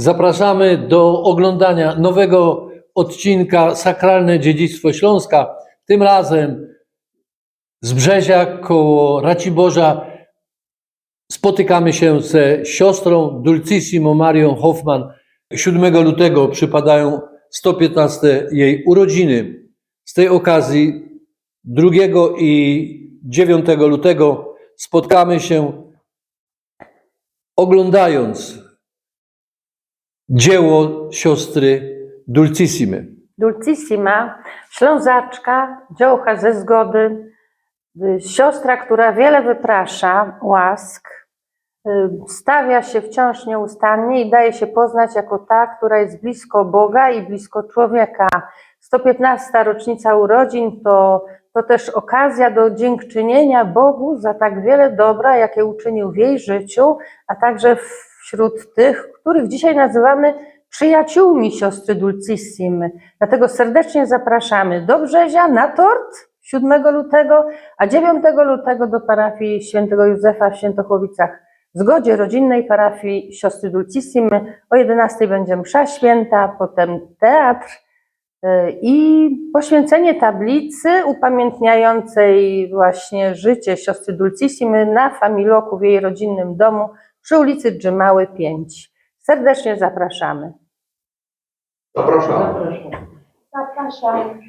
Zapraszamy do oglądania nowego odcinka Sakralne Dziedzictwo Śląska. Tym razem z Brzezia koło Raciborza spotykamy się ze siostrą Dulcissimo Marią Hoffman. 7 lutego przypadają 115 jej urodziny. Z tej okazji 2 i 9 lutego spotkamy się oglądając dzieło siostry Dulcissimy. Dulcissima, ślązaczka, dziołcha ze zgody, y, siostra, która wiele wyprasza łask, y, stawia się wciąż nieustannie i daje się poznać jako ta, która jest blisko Boga i blisko człowieka. 115. rocznica urodzin to, to też okazja do dziękczynienia Bogu za tak wiele dobra, jakie uczynił w jej życiu, a także wśród tych, których dzisiaj nazywamy przyjaciółmi siostry Dulcissimy. Dlatego serdecznie zapraszamy do Brzezia na tort 7 lutego, a 9 lutego do parafii świętego Józefa w Świętochłowicach. W zgodzie rodzinnej parafii siostry Dulcissimy o 11 będzie msza święta, potem teatr y, i poświęcenie tablicy upamiętniającej właśnie życie siostry Dulcissimy na Familoku w jej rodzinnym domu przy ulicy Drzymały 5. Serdecznie zapraszamy. Zapraszam. Zapraszam.